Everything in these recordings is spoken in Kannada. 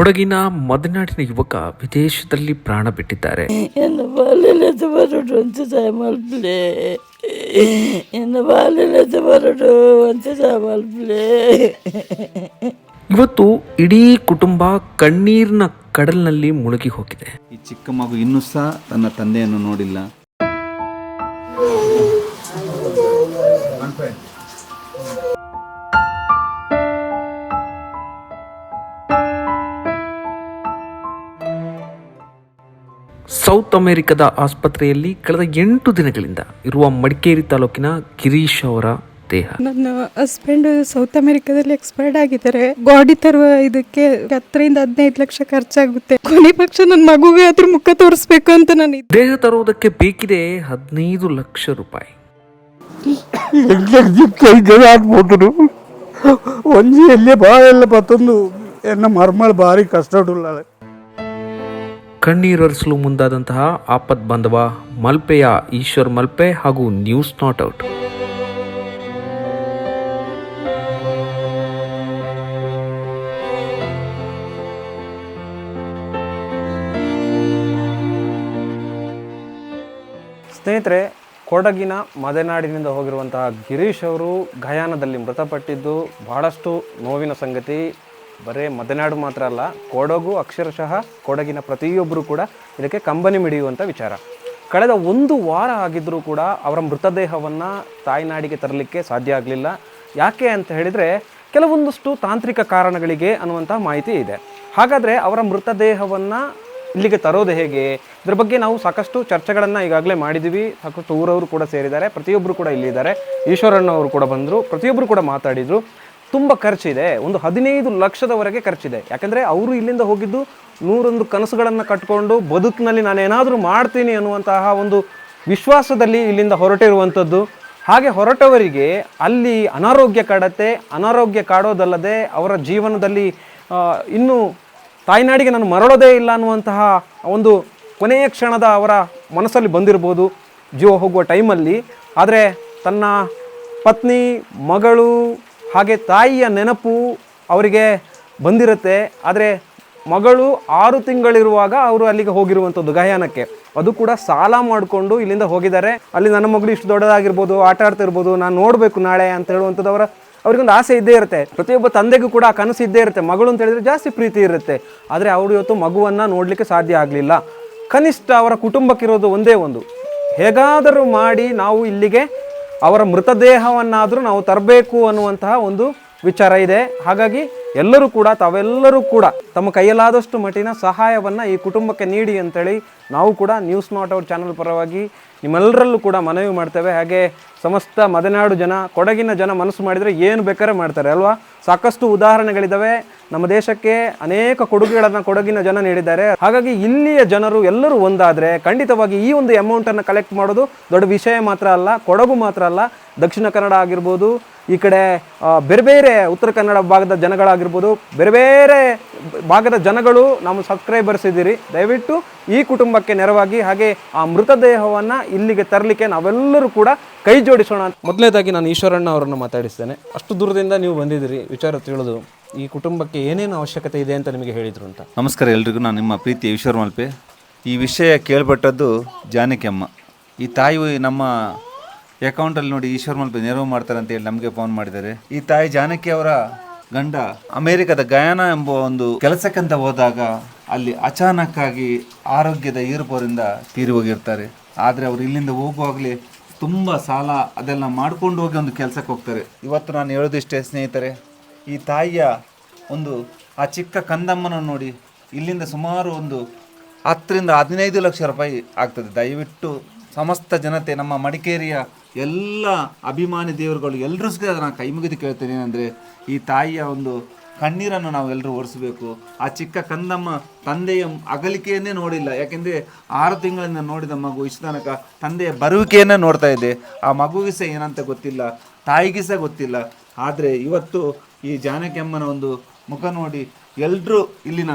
ಕೊಡಗಿನ ಮಲೆನಾಡಿನ ಯುವಕ ವಿದೇಶದಲ್ಲಿ ಪ್ರಾಣ ಬಿಟ್ಟಿದ್ದಾರೆ എന്റെ പാലിലത്ത് പറഞ്ഞു വഞ്ചിച്ചായ മൽപ്പിലേ എന്റെ പാലിലത്ത് പറഞ്ഞു വഞ്ചിച്ചായ മൽപ്പിലേ ಇವತ್ತು ಇಡೀ ಕುಟುಂಬ ಕಣ್ಣೀರಿನ ಕಡಲಿನಲ್ಲಿ ಮುಳುಗಿ ಹೋಗಿದೆ ಈ ಚಿಕ್ಕ ಮಗು ಇನ್ನೂ ಸಹ ತನ್ನ ತಂದೆಯನ್ನು ನೋಡಿಲ್ಲ ಸೌತ್ ಅಮೆರಿಕದ ಆಸ್ಪತ್ರೆಯಲ್ಲಿ ಕಳೆದ ಎಂಟು ದಿನಗಳಿಂದ ಇರುವ ಮಡಿಕೇರಿ ತಾಲೂಕಿನ ಗಿರೀಶ್ ಅವರ ದೇಹ. ನನ್ನ ಹಸ್ಬೆಂಡ್ ಸೌತ್ ಅಮೆರಿಕಾದಲ್ಲಿ ಎಕ್ಸ್ಪೈರ್ಡ್ ಆಗಿದ್ದಾರೆ. ಗಾಡಿ ತರುವ ಇದಕ್ಕೆ ಹತ್ತರಿಂದ ಹದಿನೈದು ಲಕ್ಷ ಖರ್ಚಾಗುತ್ತೆ. ಕೊನೆ ಪಕ್ಷ ನನ್ನ ಮಗುಗೆ ಅದ್ರ ಮುಖ ತೋರಿಸ್ಬೇಕು ಅಂತ ನಾನು ದೇಹ ತರುವುದಕ್ಕೆ ಬೇಕಿದೆ ಹದಿನೈದು ಲಕ್ಷ ರೂಪಾಯಿ. ಆಡ್ಬೋದು ಒಂಜಿ ಎಲ್ಲಿ ಬಾಯೆಲ್ಲ ಬತ್ತೊಂದು ಎನ್ನ ಮರ್ಮಳ ಭಾರಿ ಕಷ್ಟಡುಲ್ಲಾಳೆ ಕಣ್ಣೀರರಿಸಲು ಮುಂದಾದಂತಹ ಆಪತ್ ಬಂಧವ ಮಲ್ಪೆಯ ಈಶ್ವರ್ ಮಲ್ಪೆ ಹಾಗೂ ನ್ಯೂಸ್ ನಾಟ್ ಔಟ್. ಸ್ನೇಹಿತರೆ, ಕೊಡಗಿನ ಮದೆನಾಡಿನಿಂದ ಹೋಗಿರುವಂತಹ ಗಿರೀಶ್ ಅವರು ಗಯಾನದಲ್ಲಿ ಮೃತಪಟ್ಟಿದ್ದು ಬಹಳಷ್ಟು ನೋವಿನ ಸಂಗತಿ. ಬರೇ ಮದನಾಡು ಮಾತ್ರ ಅಲ್ಲ, ಕೊಡಗು ಅಕ್ಷರಶಃ ಕೊಡಗಿನ ಪ್ರತಿಯೊಬ್ಬರು ಕೂಡ ಇದಕ್ಕೆ ಕಂಬನಿ ಮಿಡಿಯುವಂಥ ವಿಚಾರ. ಕಳೆದ ಒಂದು ವಾರ ಆಗಿದ್ದರೂ ಕೂಡ ಅವರ ಮೃತದೇಹವನ್ನು ತಾಯ್ನಾಡಿಗೆ ತರಲಿಕ್ಕೆ ಸಾಧ್ಯ ಆಗಲಿಲ್ಲ. ಯಾಕೆ ಅಂತ ಹೇಳಿದರೆ, ಕೆಲವೊಂದಷ್ಟು ತಾಂತ್ರಿಕ ಕಾರಣಗಳಿಗೆ ಅನ್ನುವಂಥ ಮಾಹಿತಿ ಇದೆ. ಹಾಗಾದರೆ ಅವರ ಮೃತದೇಹವನ್ನು ಇಲ್ಲಿಗೆ ತರೋದು ಹೇಗೆ? ಇದ್ರ ಬಗ್ಗೆ ನಾವು ಸಾಕಷ್ಟು ಚರ್ಚೆಗಳನ್ನು ಈಗಾಗಲೇ ಮಾಡಿದ್ದೀವಿ ಸಾಕಷ್ಟು ಊರವರು ಕೂಡ ಸೇರಿದ್ದಾರೆ. ಪ್ರತಿಯೊಬ್ಬರು ಕೂಡ ಇಲ್ಲಿದ್ದಾರೆ. ಈಶ್ವರಣ್ಣವರು ಕೂಡ ಬಂದರು. ಪ್ರತಿಯೊಬ್ಬರು ಕೂಡ ಮಾತಾಡಿದರು. ತುಂಬ ಖರ್ಚಿದೆ. ಒಂದು ಹದಿನೈದು ಲಕ್ಷದವರೆಗೆ ಖರ್ಚಿದೆ. ಯಾಕಂದರೆ ಅವರು ಇಲ್ಲಿಂದ ಹೋಗಿದ್ದು ನೂರೊಂದು ಕನಸುಗಳನ್ನು ಕಟ್ಕೊಂಡು ಬದುಕಿನಲ್ಲಿ ನಾನು ಏನಾದರೂ ಮಾಡ್ತೀನಿ ಅನ್ನುವಂತಹ ಒಂದು ವಿಶ್ವಾಸದಲ್ಲಿ ಇಲ್ಲಿಂದ ಹೊರಟಿರುವಂಥದ್ದು. ಹಾಗೆ ಹೊರಟವರಿಗೆ ಅಲ್ಲಿ ಅನಾರೋಗ್ಯ ಕಾಡತ್ತೆ. ಅನಾರೋಗ್ಯ ಕಾಡೋದಲ್ಲದೆ ಅವರ ಜೀವನದಲ್ಲಿ ಇನ್ನೂ ತಾಯ್ನಾಡಿಗೆ ನಾನು ಮರಳೋದೇ ಇಲ್ಲ ಅನ್ನುವಂತಹ ಒಂದು ಕೊನೆಯ ಕ್ಷಣದ ಅವರ ಮನಸ್ಸಲ್ಲಿ ಬಂದಿರ್ಬೋದು. ಜೀವ ಹೋಗುವ ಟೈಮಲ್ಲಿ. ಆದರೆ ತನ್ನ ಪತ್ನಿ, ಮಗಳು ಹಾಗೆ ತಾಯಿಯ ನೆನಪು ಅವರಿಗೆ ಬಂದಿರುತ್ತೆ. ಆದರೆ ಮಗಳು ಆರು ತಿಂಗಳಿರುವಾಗ ಅವರು ಅಲ್ಲಿಗೆ ಹೋಗಿರುವಂಥದ್ದು ಗಯಾನಕ್ಕೆ. ಅದು ಕೂಡ ಸಾಲ ಮಾಡಿಕೊಂಡು ಇಲ್ಲಿಂದ ಹೋಗಿದ್ದಾರೆ. ಅಲ್ಲಿ ನನ್ನ ಮಗಳು ಇಷ್ಟು ದೊಡ್ಡದಾಗಿರ್ಬೋದು, ಆಟ ಆಡ್ತಾ ಇರ್ಬೋದು, ನಾನು ನೋಡಬೇಕು ನಾಳೆ ಅಂತ ಹೇಳುವಂಥದ್ದು ಅವರ ಅವ್ರಿಗೊಂದು ಆಸೆ ಇದ್ದೇ ಇರುತ್ತೆ. ಪ್ರತಿಯೊಬ್ಬ ತಂದೆಗೂ ಕೂಡ ಆ ಕನಸು ಇದ್ದೇ ಇರುತ್ತೆ. ಮಗಳು ಅಂತ ಹೇಳಿದ್ರೆ ಜಾಸ್ತಿ ಪ್ರೀತಿ ಇರುತ್ತೆ. ಆದರೆ ಅವರು ಇವತ್ತು ಮಗುವನ್ನು ನೋಡಲಿಕ್ಕೆ ಸಾಧ್ಯ ಆಗಲಿಲ್ಲ. ಕನಿಷ್ಠ ಅವರ ಕುಟುಂಬಕ್ಕಿರೋದು ಒಂದೇ ಒಂದು. ಹೇಗಾದರೂ ಮಾಡಿ ನಾವು ಇಲ್ಲಿಗೆ ಅವರ ಮೃತದೇಹವನ್ನಾದರೂ ನಾವು ತರಬೇಕು ಅನ್ನುವಂತಹ ಒಂದು ವಿಚಾರ ಇದೆ. ಹಾಗಾಗಿ ಎಲ್ಲರೂ ಕೂಡ, ತಾವೆಲ್ಲರೂ ಕೂಡ ತಮ್ಮ ಕೈಯಲ್ಲಾದಷ್ಟು ಮಟ್ಟಿನ ಸಹಾಯವನ್ನು ಈ ಕುಟುಂಬಕ್ಕೆ ನೀಡಿ ಅಂತೇಳಿ ನಾವು ಕೂಡ ನ್ಯೂಸ್ ನಾಟ್ ಔಟ್ ಚಾನಲ್ ಪರವಾಗಿ ನಿಮ್ಮೆಲ್ಲರಲ್ಲೂ ಕೂಡ ಮನವಿ ಮಾಡ್ತೇವೆ. ಹಾಗೆ ಸಮಸ್ತ ಮಲೆನಾಡು ಜನ, ಕೊಡಗಿನ ಜನ ಮನಸ್ಸು ಮಾಡಿದರೆ ಏನು ಬೇಕಾದ್ರೆ ಮಾಡ್ತಾರೆ, ಅಲ್ವಾ? ಸಾಕಷ್ಟು ಉದಾಹರಣೆಗಳಿದ್ದಾವೆ ನಮ್ಮ ದೇಶಕ್ಕೆ ಅನೇಕ ಕೊಡುಗೆಗಳನ್ನು ಕೊಡಗಿನ ಜನ ನೀಡಿದ್ದಾರೆ. ಹಾಗಾಗಿ ಇಲ್ಲಿಯ ಜನರು ಎಲ್ಲರೂ ಒಂದಾದರೆ ಖಂಡಿತವಾಗಿ ಈ ಒಂದು ಅಮೌಂಟನ್ನು ಕಲೆಕ್ಟ್ ಮಾಡೋದು ದೊಡ್ಡ ವಿಷಯ ಮಾತ್ರ ಅಲ್ಲ, ಕೊಡಗು ಮಾತ್ರ ಅಲ್ಲ. ದಕ್ಷಿಣ ಕನ್ನಡ ಆಗಿರ್ಬೋದು, ಈ ಕಡೆ ಬೇರೆ ಬೇರೆ ಉತ್ತರ ಕನ್ನಡ ಭಾಗದ ಜನಗಳಾಗಿರ್ಬೋದು ಬೇರೆ ಬೇರೆ ಭಾಗದ ಜನಗಳು ನಮ್ಮ ಸಬ್ಸ್ಕ್ರೈಬರ್ಸ್ ಇದ್ದೀರಿ. ದಯವಿಟ್ಟು ಈ ಕುಟುಂಬಕ್ಕೆ ನೆರವಾಗಿ ಹಾಗೆ ಆ ಮೃತದೇಹವನ್ನು ಇಲ್ಲಿಗೆ ತರಲಿಕ್ಕೆ ನಾವೆಲ್ಲರೂ ಕೂಡ ಕೈ ಜೋಡಿಸೋಣ ಮೊದಲನೇದಾಗಿ ನಾನು ಈಶ್ವರಣ್ಣ ಅವರನ್ನು ಮಾತಾಡಿಸ್ತೇನೆ. ಅಷ್ಟು ದೂರದಿಂದ ನೀವು ಬಂದಿದ್ದೀರಿ. ವಿಚಾರ ತಿಳಿದು ಈ ಕುಟುಂಬಕ್ಕೆ ಏನೇನು ಅವಶ್ಯಕತೆ ಇದೆ ಅಂತ ನಿಮಗೆ ಹೇಳಿದ್ರು ಅಂತ. ನಮಸ್ಕಾರ ಎಲ್ರಿಗೂ. ನಾನು ನಿಮ್ಮ ಪ್ರೀತಿ ಈಶ್ವರ ಮಲ್ಪೆ. ಈ ವಿಷಯ ಕೇಳ್ಪಟ್ಟದ್ದು ಜಾನಕಿ ಅಮ್ಮ. ಈ ತಾಯಿ ನಮ್ಮ ಅಕೌಂಟಲ್ಲಿ ನೋಡಿ ಈಶ್ವರ್ ಮಲ್ಪೆ ನೆರವು ಮಾಡ್ತಾರೆ ಅಂತ ಹೇಳಿ ನಮಗೆ ಫೋನ್ ಮಾಡಿದ್ದಾರೆ. ಈ ತಾಯಿ ಜಾನಕಿ ಅವರ ಗಂಡ. ಅಮೆರಿಕದ ಗಯಾನ ಎಂಬ ಒಂದು ಕೆಲಸಕ್ಕಂತ ಹೋದಾಗ ಅಲ್ಲಿ ಅಚಾನಕ್ ಆಗಿ ಆರೋಗ್ಯದ ಏರುಪೋರಿಂದ ತೀರಿ ಹೋಗಿರ್ತಾರೆ. ಆದರೆ ಅವರು ಇಲ್ಲಿಂದ ಹೋಗುವಾಗಲೇ ತುಂಬ ಸಾಲ ಅದೆಲ್ಲ ಮಾಡ್ಕೊಂಡು ಹೋಗಿ ಒಂದು ಕೆಲಸಕ್ಕೆ ಹೋಗ್ತಾರೆ. ಇವತ್ತು ನಾನು ಹೇಳೋದಿಷ್ಟೇ ಸ್ನೇಹಿತರೆ, ಈ ತಾಯಿಯ ಒಂದು, ಆ ಚಿಕ್ಕ ಕಂದಮ್ಮನ ನೋಡಿ ಇಲ್ಲಿಂದ ಸುಮಾರು ಒಂದು ಹತ್ತರಿಂದ ಹದಿನೈದು ಲಕ್ಷ ರೂಪಾಯಿ ಆಗ್ತದೆ. ದಯವಿಟ್ಟು ಸಮಸ್ತ ಜನತೆ ನಮ್ಮ ಮಡಿಕೇರಿಯ ಎಲ್ಲ ಅಭಿಮಾನಿ ದೇವರುಗಳು ಎಲ್ಲರೂ ಸಹ ನಾನು ಕೈ ಮುಗಿದು ಕೇಳ್ತೇನೆ ಏನಂದರೆ, ಈ ತಾಯಿಯ ಒಂದು ಕಣ್ಣೀರನ್ನು ನಾವು ಎಲ್ಲರೂ ಓಡಿಸಬೇಕು ಆ ಚಿಕ್ಕ ಕಂದಮ್ಮ ತಂದೆಯ ಅಗಲಿಕೆಯನ್ನೇ ನೋಡಿಲ್ಲ. ಯಾಕೆಂದರೆ ಆರು ತಿಂಗಳಿಂದ ನೋಡಿದ ಮಗು ಇಷ್ಟು ತನಕ ತಂದೆಯ ಬರುವಿಕೆಯನ್ನೇ ನೋಡ್ತಾ ಇದೆ. ಆ ಮಗುವಿಗೆ ಸಹ ಏನಂತ ಗೊತ್ತಿಲ್ಲ, ತಾಯಿಗೆ ಸಹ ಗೊತ್ತಿಲ್ಲ. ಆದರೆ ಇವತ್ತು ಈ ಜಾನಕಿಯಮ್ಮನ ಒಂದು ಮುಖ ನೋಡಿ ಎಲ್ಲರೂ ಇಲ್ಲಿನ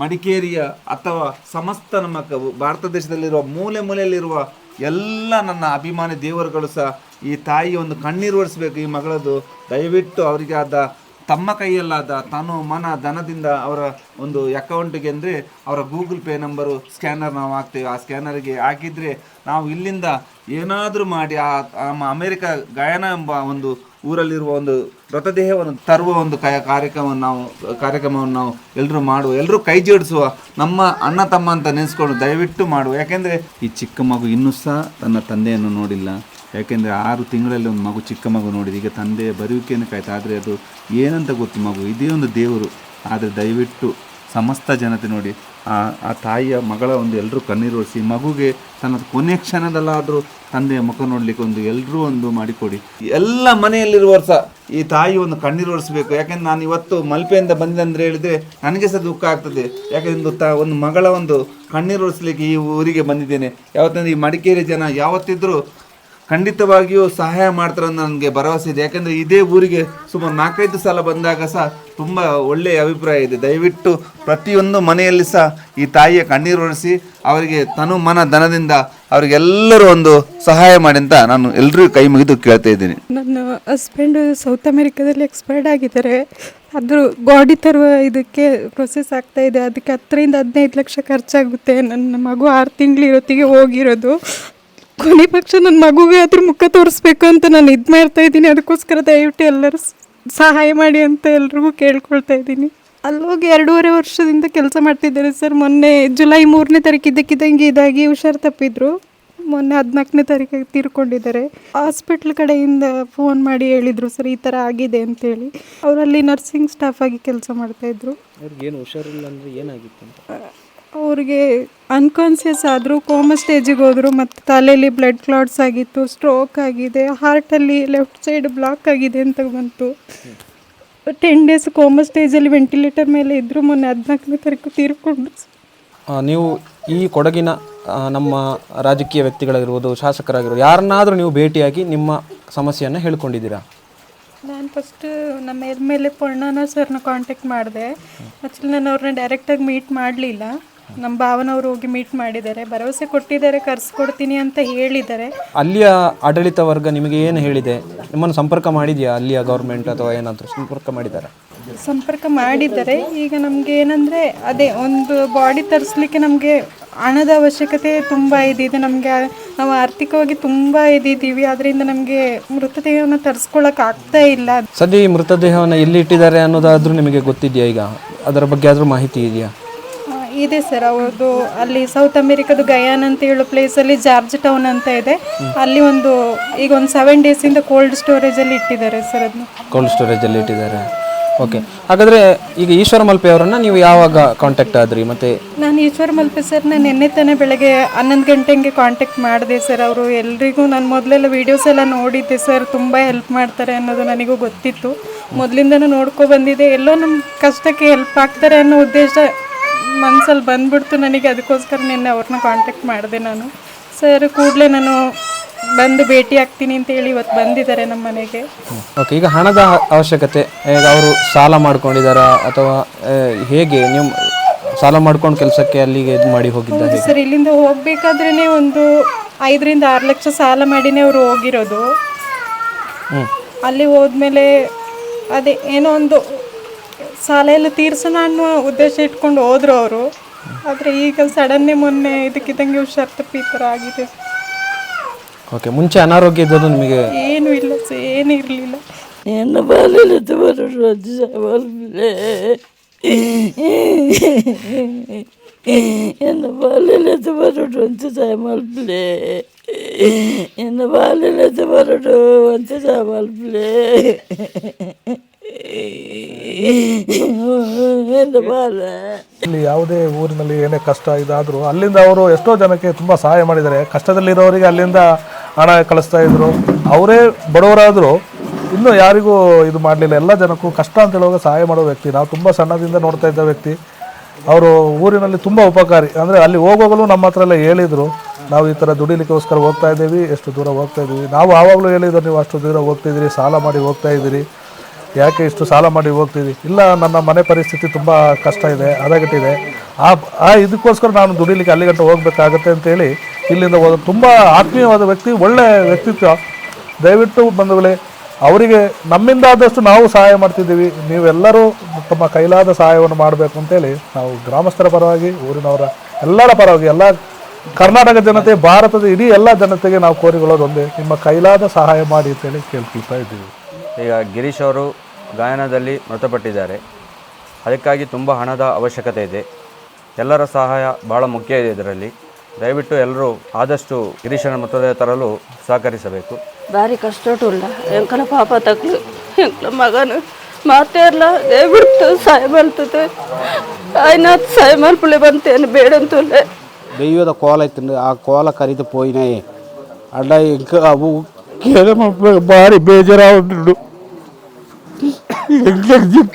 ಮಡಿಕೇರಿಯ ಅಥವಾ ಸಮಸ್ತ ನಮ್ಮ ಭಾರತ ದೇಶದಲ್ಲಿರುವ ಮೂಲೆ ಮೂಲೆಯಲ್ಲಿರುವ ಎಲ್ಲ ನನ್ನ ಅಭಿಮಾನಿ ದೇವರುಗಳು ಸಹ ಈ ತಾಯಿ ಒಂದು ಕಣ್ಣೀರು ಒರೆಸ್ಬೇಕು ಈ ಮಗಳದ್ದು. ದಯವಿಟ್ಟು ಅವರಿಗೆ ಆದ ತಮ್ಮ ಕೈಯಲ್ಲಾದ ತಾನು ಮನ ಧನದಿಂದ ಅವರ ಒಂದು ಅಕೌಂಟಿಗೆ ಅಂದರೆ ಅವರ ಗೂಗಲ್ ಪೇ ನಂಬರು ಸ್ಕ್ಯಾನರ್ ನಾವು ಹಾಕ್ತೇವೆ. ಆ ಸ್ಕ್ಯಾನರ್ಗೆ ಹಾಕಿದರೆ ನಾವು ಇಲ್ಲಿಂದ ಏನಾದರೂ ಮಾಡಿ ಆ ನಮ್ಮ ಅಮೇರಿಕ ಗಾಯನ ಎಂಬ ಒಂದು ಊರಲ್ಲಿರುವ ಒಂದು ಮೃತದೇಹವನ್ನು ತರುವ ಒಂದು ಕ ಕಾರ್ಯಕ್ರಮವನ್ನು ನಾವು ಕಾರ್ಯಕ್ರಮವನ್ನು ನಾವು ಎಲ್ಲರೂ ಮಾಡುವ ಎಲ್ಲರೂ ಕೈ ಜೋಡಿಸುವ ನಮ್ಮ ಅಣ್ಣ ತಮ್ಮ ಅಂತ ನೆನೆಸ್ಕೊಂಡು ದಯವಿಟ್ಟು ಮಾಡುವ. ಯಾಕೆಂದರೆ ಈ ಚಿಕ್ಕ ಮಗು ಇನ್ನೂ ಸಹ ತನ್ನ ತಂದೆಯನ್ನು ನೋಡಿಲ್ಲ. ಯಾಕೆಂದರೆ ಆರು ತಿಂಗಳಲ್ಲಿ ಒಂದು ಮಗು, ಚಿಕ್ಕ ಮಗು ನೋಡಿದೆ. ಈಗ ತಂದೆಯ ಬರುವಿಕೆಯನ್ನು ಕಾಯ್ತು ಆದರೆ ಅದು ಏನಂತ ಗೊತ್ತು ಮಗು? ಇದೇ ಒಂದು ದೇವರು. ಆದರೆ ದಯವಿಟ್ಟು ಸಮಸ್ತ ಜನತೆ ನೋಡಿ, ಆ ಆ ತಾಯಿಯ ಮಗಳ ಒಂದು ಎಲ್ಲರೂ ಕಣ್ಣೀರು ಒರೆಸಿ, ಮಗುಗೆ ತನ್ನ ಕೊನೆ ಕ್ಷಣದಲ್ಲಾದರೂ ತಂದೆಯ ಮುಖ ನೋಡಲಿಕ್ಕೆ ಒಂದು ಎಲ್ಲರೂ ಒಂದು ಮಾಡಿಕೊಡಿ. ಎಲ್ಲ ಮನೆಯಲ್ಲಿರುವವರು ಸಹ ಈ ತಾಯಿ ಒಂದು ಕಣ್ಣೀರು ಒರೆಸಬೇಕು. ಯಾಕೆಂದ್ರೆ ನಾನು ಇವತ್ತು ಮಲ್ಪೆಯಿಂದ ಬಂದಿದೆ ಅಂದರೆ ಹೇಳಿದ್ರೆ ನನಗೆ ಸಹ ದುಃಖ ಆಗ್ತದೆ. ಯಾಕೆಂದ್ರೆ ತ, ಒಂದು ಮಗಳ ಒಂದು ಕಣ್ಣೀರು ಒರೆಸಲಿಕ್ಕೆ ಈ ಊರಿಗೆ ಬಂದಿದ್ದೇನೆ. ಯಾವತ್ತಂದ್ರೆ ಈ ಮಡಿಕೇರಿ ಜನ ಯಾವತ್ತಿದ್ರೂ ಖಂಡಿತವಾಗಿಯೂ ಸಹಾಯ ಮಾಡ್ತಾರೆ ನನಗೆ ಭರವಸೆ ಇದೆ. ಯಾಕಂದರೆ ಇದೇ ಊರಿಗೆ ಸುಮಾರು ನಾಲ್ಕೈದು ಸಲ ಬಂದಾಗ ಸಹ ತುಂಬ ಒಳ್ಳೆಯ ಅಭಿಪ್ರಾಯ ಇದೆ. ದಯವಿಟ್ಟು ಪ್ರತಿಯೊಂದು ಮನೆಯಲ್ಲಿ ಸಹ ಈ ತಾಯಿಯ ಕಣ್ಣೀರು ಒರೆಸಿ, ಅವರಿಗೆ ತನು ಮನ ಧನದಿಂದ ಅವರಿಗೆಲ್ಲರೂ ಒಂದು ಸಹಾಯ ಮಾಡಿ ಅಂತ ನಾನು ಎಲ್ಲರಿಗೂ ಕೈ ಮುಗಿದು ಕೇಳ್ತಾ ಇದ್ದೀನಿ. ನನ್ನ ಹಸ್ಬೆಂಡ್ ಸೌತ್ ಅಮೆರಿಕಾದಲ್ಲಿ ಎಕ್ಸ್ಪೈರ್ಡ್ ಆಗಿದ್ದಾರೆ. ಅದ್ರ ಗಾಡಿ ತರುವ ಇದಕ್ಕೆ ಪ್ರೊಸೆಸ್ ಆಗ್ತಾ ಇದೆ. ಅದಕ್ಕೆ ಹತ್ತರಿಂದ ಹದಿನೈದು ಲಕ್ಷ ಖರ್ಚಾಗುತ್ತೆ. ನನ್ನ ಮಗು ಆರು ತಿಂಗಳು ಇರೋತ್ತಿಗೆ ಹೋಗಿರೋದು. ಕೊನೆ ಪಕ್ಷ ನನ್ನ ಮಗುಗೆ ಅದ್ರ ಮುಖ ತೋರಿಸ್ಬೇಕು ಅಂತ ನಾನು ಇದು ಮಾಡ್ತಾ ಇದ್ದೀನಿ. ಅದಕ್ಕೋಸ್ಕರ ದಯವಿಟ್ಟು ಎಲ್ಲರೂ ಸಹಾಯ ಮಾಡಿ ಅಂತ ಎಲ್ರಿಗೂ ಕೇಳ್ಕೊಳ್ತಾ ಇದ್ದೀನಿ. ಅಲ್ಲೋಗಿ ಎರಡೂವರೆ ವರ್ಷದಿಂದ ಕೆಲಸ ಮಾಡ್ತಿದ್ದಾರೆ ಸರ್. ಮೊನ್ನೆ ಜುಲೈ ಮೂರನೇ ತಾರೀಕು ಇದ್ದಕ್ಕಿದ್ದಂಗೆ ಇದಾಗಿ ಹುಷಾರು ತಪ್ಪಿದ್ರು. ಮೊನ್ನೆ ಹದಿನಾಲ್ಕನೇ ತಾರೀಕಿಗೆ ತೀರ್ಕೊಂಡಿದ್ದಾರೆ. ಹಾಸ್ಪಿಟ್ಲ್ ಕಡೆಯಿಂದ ಫೋನ್ ಮಾಡಿ ಹೇಳಿದ್ರು, ಸರ್, ಈ ಥರ ಆಗಿದೆ ಅಂತೇಳಿ. ಅವರಲ್ಲಿ ನರ್ಸಿಂಗ್ ಸ್ಟಾಫ್ ಆಗಿ ಕೆಲಸ ಮಾಡ್ತಾಯಿದ್ರು ಅವ್ರಿಗೆ ಅನ್ಕಾನ್ಸಿಯಸ್ ಆದರೂ ಕೋಮ ಸ್ಟೇಜಿಗೆ ಹೋದರು ಮತ್ತು ತಲೆಯಲ್ಲಿ ಬ್ಲಡ್ ಕ್ಲಾಟ್ಸ್ ಆಗಿತ್ತು ಸ್ಟ್ರೋಕ್ ಆಗಿದೆ ಹಾರ್ಟಲ್ಲಿ ಲೆಫ್ಟ್ ಸೈಡ್ ಬ್ಲಾಕ್ ಆಗಿದೆ ಅಂತ ಬಂತು. ಟೆನ್ ಡೇಸ್ ಕೋಮ ಸ್ಟೇಜಲ್ಲಿ ವೆಂಟಿಲೇಟರ್ ಮೇಲೆ ಇದ್ದರು ಮೊನ್ನೆ ಹದಿನಾಲ್ಕನೇ ತಾರೀಕು ತೀರ್ಕೊಂಡ್ರು ಆ, ನೀವು ಈ ಕೊಡಗಿನ ನಮ್ಮ ರಾಜಕೀಯ ವ್ಯಕ್ತಿಗಳಾಗಿರ್ಬೋದು ಶಾಸಕರಾಗಿರ್ಬೋದು ಯಾರನ್ನಾದರೂ ನೀವು ಭೇಟಿಯಾಗಿ ನಿಮ್ಮ ಸಮಸ್ಯೆಯನ್ನು ಹೇಳ್ಕೊಂಡಿದ್ದೀರಾ? ನಾನು ಫಸ್ಟ್ ನಮ್ಮ ಎಲ್ ಮೇಲೆ ಪೊಣ್ಣನ ಸರ್ನ ಕಾಂಟ್ಯಾಕ್ಟ್ ಮಾಡಿದೆ. ಆ್ಯಕ್ಚುಲಿ ನಾನು ಅವ್ರನ್ನ ಡೈರೆಕ್ಟಾಗಿ ಮೀಟ್ ಮಾಡಲಿಲ್ಲ. ನಮ್ಮ ಭಾವನವರು ಹೋಗಿ ಮೀಟ್ ಮಾಡಿದ್ದಾರೆ. ಭರವಸೆ ಕೊಟ್ಟಿದ್ದಾರೆ ಕರ್ಸ್ಕೊಡ್ತೀನಿ ಅಂತ ಹೇಳಿದ್ದಾರೆ. ಅಲ್ಲಿಯ ಆಡಳಿತ ವರ್ಗ ನಿಮಗೆ ಏನು ಹೇಳಿದೆ? ನಿಮ್ಮನ್ನು ಸಂಪರ್ಕ ಮಾಡಿದೆಯಾ ಅಲ್ಲಿಯ ಗೌರ್ಮೆಂಟ್ ಅಥವಾ ಏನಾದರೂ ಸಂಪರ್ಕ ಮಾಡಿದ್ದಾರೆ? ಸಂಪರ್ಕ ಮಾಡಿದ್ದಾರೆ. ಈಗ ನಮಗೆ ಏನಂದರೆ ಅದೇ ಒಂದು ಬಾಡಿ ತರಿಸ್ಲಿಕ್ಕೆ ನಮಗೆ ಹಣದ ಅವಶ್ಯಕತೆ ತುಂಬ ಇದಿದೆ ನಮಗೆ ನಾವು ಆರ್ಥಿಕವಾಗಿ ತುಂಬ ಇದಿದ್ದೀವಿ. ಅದರಿಂದ ನಮಗೆ ಮೃತದೇಹವನ್ನು ತರಿಸ್ಕೊಳ್ಳೋಕೆ ಆಗ್ತಾ ಇಲ್ಲ. ಸದ್ಯ ಈ ಮೃತದೇಹವನ್ನು ಎಲ್ಲಿ ಇಟ್ಟಿದ್ದಾರೆ ಅನ್ನೋದಾದರೂ ನಿಮಗೆ ಗೊತ್ತಿದೆಯಾ ಈಗ? ಅದರ ಬಗ್ಗೆ ಆದರೂ ಮಾಹಿತಿ ಇದೆಯಾ? ಇದೆ ಸರ್ ಅವ್ರದ್ದು ಅಲ್ಲಿ ಸೌತ್ ಅಮೆರಿಕದ ಗಯಾನ್ ಅಂತ ಹೇಳೋ ಪ್ಲೇಸಲ್ಲಿ ಜಾರ್ಜ್ ಟೌನ್ ಅಂತ ಇದೆ. ಅಲ್ಲಿ ಒಂದು ಈಗ ಒಂದು ಸೆವೆನ್ ಡೇಸಿಂದ ಕೋಲ್ಡ್ ಸ್ಟೋರೇಜಲ್ಲಿ ಇಟ್ಟಿದ್ದಾರೆ ಸರ್ ಅದನ್ನ ಕೋಲ್ಡ್ ಸ್ಟೋರೇಜಲ್ಲಿ ಇಟ್ಟಿದ್ದಾರೆ. ಓಕೆ ಹಾಗಾದರೆ ಈಗ ಈಶ್ವರ ಮಲ್ಪೆ ಅವರನ್ನು ನೀವು ಯಾವಾಗ ಕಾಂಟ್ಯಾಕ್ಟ್ ಆದ್ರಿ? ಮತ್ತೆ ನಾನು ಈಶ್ವರ ಮಲ್ಪೆ ಸರ್ ನಾನು ನಿನ್ನೆ ತಾನೇ ಬೆಳಗ್ಗೆ ಹನ್ನೊಂದು ಗಂಟೆಗೆ ಕಾಂಟ್ಯಾಕ್ಟ್ ಮಾಡಿದೆ ಸರ್ ಅವರು. ಎಲ್ರಿಗೂ ನಾನು ಮೊದಲೆಲ್ಲ ವೀಡಿಯೋಸ್ ಎಲ್ಲ ನೋಡಿದ್ದೆ ಸರ್ ತುಂಬ ಹೆಲ್ಪ್ ಮಾಡ್ತಾರೆ ಅನ್ನೋದು ನನಗೂ ಗೊತ್ತಿತ್ತು. ಮೊದಲಿಂದನೂ ನೋಡ್ಕೊ ಬಂದಿದೆ ಎಲ್ಲೋ ನಮ್ಮ ಕಷ್ಟಕ್ಕೆ ಹೆಲ್ಪ್ ಆಗ್ತಾರೆ ಅನ್ನೋ ಉದ್ದೇಶ ಮನಸ್ಸಲ್ಲಿ ಬಂದ್ಬಿಡ್ತು ನನಗೆ ಅದಕ್ಕೋಸ್ಕರ ನಿನ್ನೆ ಅವ್ರನ್ನ ಕಾಂಟ್ಯಾಕ್ಟ್ ಮಾಡಿದೆ ನಾನು. ಸರ್ ಕೂಡಲೇ ನಾನು ಬಂದು ಭೇಟಿ ಆಗ್ತೀನಿ ಅಂತ ಹೇಳಿ ಇವತ್ತು ಬಂದಿದ್ದಾರೆ ನಮ್ಮ ಮನೆಗೆ. ಓಕೆ ಈಗ ಹಣದ ಅವಶ್ಯಕತೆ ಈಗ ಅವರು ಸಾಲ ಮಾಡ್ಕೊಂಡಿದ್ದಾರಾ ಅಥವಾ ಆ, ಹೇಗೆ ನೀವು ಸಾಲ ಮಾಡ್ಕೊಂಡು ಕೆಲಸಕ್ಕೆ ಅಲ್ಲಿಗೆ ಇದು ಮಾಡಿ ಹೋಗಿದ್ದಾರೆ ಹೇಗೆ? ಸರ್ ಇಲ್ಲಿಂದ ಹೋಗ್ಬೇಕಾದ್ರೇನೆ ಒಂದು ಐದರಿಂದ ಆರು ಲಕ್ಷ ಸಾಲ ಮಾಡಿನೇ ಅವರು ಹೋಗಿರೋದು. ಅಲ್ಲಿ ಹೋದ್ಮೇಲೆ ಅದೇ ಏನೋ ಒಂದು ಸಾಲ ಎಲ್ಲ ತೀರಿಸೋಣ ಅನ್ನೋ ಉದ್ದೇಶ ಇಟ್ಕೊಂಡು ಹೋದ್ರು ಅವರು. ಆದರೆ ಈಗ ಸಡನ್ನೇ ಮೊನ್ನೆ ಇದಕ್ಕಿದ್ದಂಗೆ ಹುಷಾರ್ ತಪ್ಪಿ ಈ ಥರ ಆಗಿದೆ. ಓಕೆ ಮುಂಚೆ ಅನಾರೋಗ್ಯ ಇದ್ದದ್ದು ನಿಮಗೆ? ಏನೂ ಇಲ್ಲ ಸರ್ ಏನೂ ಇರಲಿಲ್ಲ. என்ன பாலிலத்து வருஷம் சாவல்லே என்ன பாலிலத்து வருஷம் சாமல்லே என்ன பாலிலத்து வருஷம் சாமல்லே ಇಲ್ಲಿ ಯಾವುದೇ ಊರಿನಲ್ಲಿ ಏನೇ ಕಷ್ಟ ಇದಾದರೂ ಅಲ್ಲಿಂದ ಅವರು ಎಷ್ಟೋ ಜನಕ್ಕೆ ತುಂಬ ಸಹಾಯ ಮಾಡಿದ್ದಾರೆ. ಕಷ್ಟದಲ್ಲಿರೋರಿಗೆ ಅಲ್ಲಿಂದ ಹಣ ಕಳಿಸ್ತಾ ಇದ್ರು. ಅವರೇ ಬಡವರಾದರೂ ಇನ್ನೂ ಯಾರಿಗೂ ಇದು ಮಾಡಲಿಲ್ಲ. ಎಲ್ಲ ಜನಕ್ಕೂ ಕಷ್ಟ ಅಂತ ಹೇಳುವಾಗ ಸಹಾಯ ಮಾಡೋ ವ್ಯಕ್ತಿ. ನಾವು ತುಂಬ ಸಣ್ಣದಿಂದ ನೋಡ್ತಾ ಇದ್ದ ವ್ಯಕ್ತಿ. ಅವರು ಊರಿನಲ್ಲಿ ತುಂಬ ಉಪಕಾರಿ. ಅಂದರೆ ಅಲ್ಲಿ ಹೋಗೋಗಲು ನಮ್ಮ ಹತ್ರ ಎಲ್ಲ ಹೇಳಿದರು, ನಾವು ಈ ಥರ ದುಡಿಲಿಕ್ಕೋಸ್ಕರ ಹೋಗ್ತಾ ಇದ್ದೀವಿ, ಎಷ್ಟು ದೂರ ಹೋಗ್ತಾ ಇದ್ದೀವಿ. ನಾವು ಆವಾಗಲೂ ಹೇಳಿದ್ರು, ನೀವು ಅಷ್ಟು ದೂರ ಹೋಗ್ತಾ ಇದ್ದೀರಿ, ಸಾಲ ಮಾಡಿ ಹೋಗ್ತಾ ಇದ್ದೀರಿ. ಯಾಕೆ ಇಷ್ಟು ಸಾಲ ಮಾಡಿ ಹೋಗ್ತೀವಿ ಇಲ್ಲ, ನನ್ನ ಮನೆ ಪರಿಸ್ಥಿತಿ ತುಂಬ ಕಷ್ಟ ಇದೆ, ಹದಗೆಟ್ಟಿದೆ. ಆ ಆ ಇದಕ್ಕೋಸ್ಕರ ನಾನು ದುಡಿಲಿಕ್ಕೆ ಅಲ್ಲಿಗಂಟ ಹೋಗಬೇಕಾಗತ್ತೆ ಅಂತೇಳಿ ಇಲ್ಲಿಂದ ಹೋದ ತುಂಬ ಆತ್ಮೀಯವಾದ ವ್ಯಕ್ತಿ, ಒಳ್ಳೆ ವ್ಯಕ್ತಿತ್ವ. ದಯವಿಟ್ಟು ಬಂಧುಗಳೇ, ಅವರಿಗೆ ನಮ್ಮಿಂದ ಆದಷ್ಟು ನಾವು ಸಹಾಯ ಮಾಡ್ತಿದ್ದೀವಿ. ನೀವೆಲ್ಲರೂ ತಮ್ಮ ಕೈಲಾದ ಸಹಾಯವನ್ನು ಮಾಡಬೇಕು ಅಂತೇಳಿ ನಾವು ಗ್ರಾಮಸ್ಥರ ಪರವಾಗಿ, ಊರಿನವರ ಎಲ್ಲರ ಪರವಾಗಿ, ಎಲ್ಲ ಕರ್ನಾಟಕ ಜನತೆ, ಭಾರತದ ಇಡೀ ಎಲ್ಲ ಜನತೆಗೆ ನಾವು ಕೋರಿಕೊಳ್ಳೋದೊಂದೇ ನಿಮ್ಮ ಕೈಲಾದ ಸಹಾಯ ಮಾಡಿ ಅಂತೇಳಿ ಕೇಳ್ಕೊಳ್ತಾ ಇದ್ದೀವಿ. ಈಗ ಗಿರೀಶ್ ಅವರು ಗಾಯನದಲ್ಲಿ ಮೃತಪಟ್ಟಿದ್ದಾರೆ. ಅದಕ್ಕಾಗಿ ತುಂಬ ಹಣದ ಅವಶ್ಯಕತೆ ಇದೆ. ಎಲ್ಲರ ಸಹಾಯ ಭಾಳ ಮುಖ್ಯ ಇದೆ ಇದರಲ್ಲಿ. ದಯವಿಟ್ಟು ಎಲ್ಲರೂ ಆದಷ್ಟು ಗಿರೀಶನ ಮೃತದೇಹ ತರಲು ಸಹಕರಿಸಬೇಕು. ಭಾರಿ ಕಷ್ಟ ಎಂಕನ ಪಾಪ ತಕ್ಕಳು ಮಗನು ಮಾತೇ ಇರಲ್ಲ ದಯವಿಟ್ಟು ಸಹಾಯ ಮಾಡ್ತದೆ ಆಯ್ನಾಥ್ ಸಹಾಯ ಮಾಡ್ಕೊಳ್ಳಿ ಬಂತೇನು ಬೇಡಂತಲ್ಲ ದೈವದ ಕೋಲ ಇತ್ತು ಆ ಕೋಲ ಕರೀತು ಪೋಯಿನೇ ಅಡ್ಡ ಇಂಕ ಅವು അವು ಭಾರಿ ಬೇಜಾರಾಗುತ್ತಿದ್ದು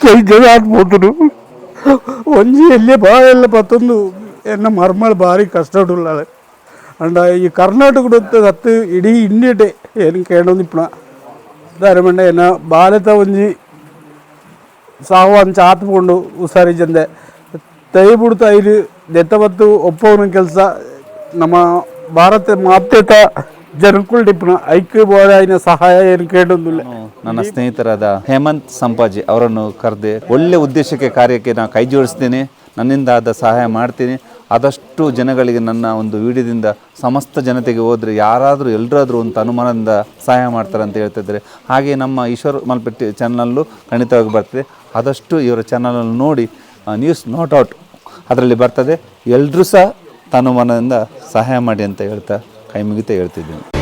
ಕೈಗಾಡ್ಬೋದ್ರು ಒಂಜಿ ಎಲ್ಲಿ ಬಾಳೆಲ್ಲ ಪತ್ತೊಂದು ಎನ್ನ ಮರ್ಮಳು ಭಾರಿ ಕಷ್ಟಡುಳ್ಳಾಳೆ ಅಂಡ ಈ ಕರ್ನಾಟಕದ ಕತ್ತು ಇಡೀ ಇಂಡಿಯಟೆ ಏನು ಕೇಳೋದು ಇಪ್ಪಣ ಧಾರಮಂಡ ಏನ ಬಾಲೆತ ಒಂಜಿ ಸಾವು ಅಂಚ ಆತ್ಕೊಂಡು ಹುಷಾರಿ ಜಂದೆ ತೈ ಬಿಡ್ತು ಐದು ದೆತ್ತವತ್ತು ಒಪ್ಪವನ ಕೆಲಸ ನಮ್ಮ ಭಾರತ ಮಾತ್ಯತ ಜನಕ್ಕಳು ಡಿಪ್ನ ಐಕ್ಯ ಬೋಧಾಯಿನ ಸಹಾಯ ಏನು ಕೇಳೋದಿಲ್ಲ. ನನ್ನ ಸ್ನೇಹಿತರಾದ ಹೇಮಂತ್ ಸಂಪಾಜಿ ಅವರನ್ನು ಕರೆದೆ, ಒಳ್ಳೆ ಉದ್ದೇಶಕ್ಕೆ ಕಾರ್ಯಕ್ಕೆ ನಾನು ಕೈ ಜೋಡಿಸ್ತೇನೆ, ನನ್ನಿಂದ ಆದ ಸಹಾಯ ಮಾಡ್ತೀನಿ. ಆದಷ್ಟು ಜನಗಳಿಗೆ ನನ್ನ ಒಂದು ವಿಡಿಯೋದಿಂದ ಸಮಸ್ತ ಜನತೆಗೆ ಹೋದರೆ ಯಾರಾದರೂ ಎಲ್ಲರಾದರೂ ಒಂದು ಅನುಮಾನದಿಂದ ಸಹಾಯ ಮಾಡ್ತಾರೆ ಅಂತ ಹೇಳ್ತಿದ್ದಾರೆ ಹಾಗೆ ನಮ್ಮ ಈಶ್ವರ್ ಮಲ್ಪೆಟ್ಟಿ ಚಾನಲ್ಲು ಖಂಡಿತವಾಗಿ ಬರ್ತದೆ. ಆದಷ್ಟು ಇವರ ಚಾನಲನ್ನು ನೋಡಿ ನ್ಯೂಸ್ ನೋಟ್ ಔಟ್ ಅದರಲ್ಲಿ ಬರ್ತದೆ. ಎಲ್ಲರೂ ಸಹ ತನುಮಾನದಿಂದ ಸಹಾಯ ಮಾಡಿ ಅಂತ ಹೇಳ್ತಾ ಕೈ ಮುಗಿತಾ ಹೇಳ್ತಿದ್ದೀನಿ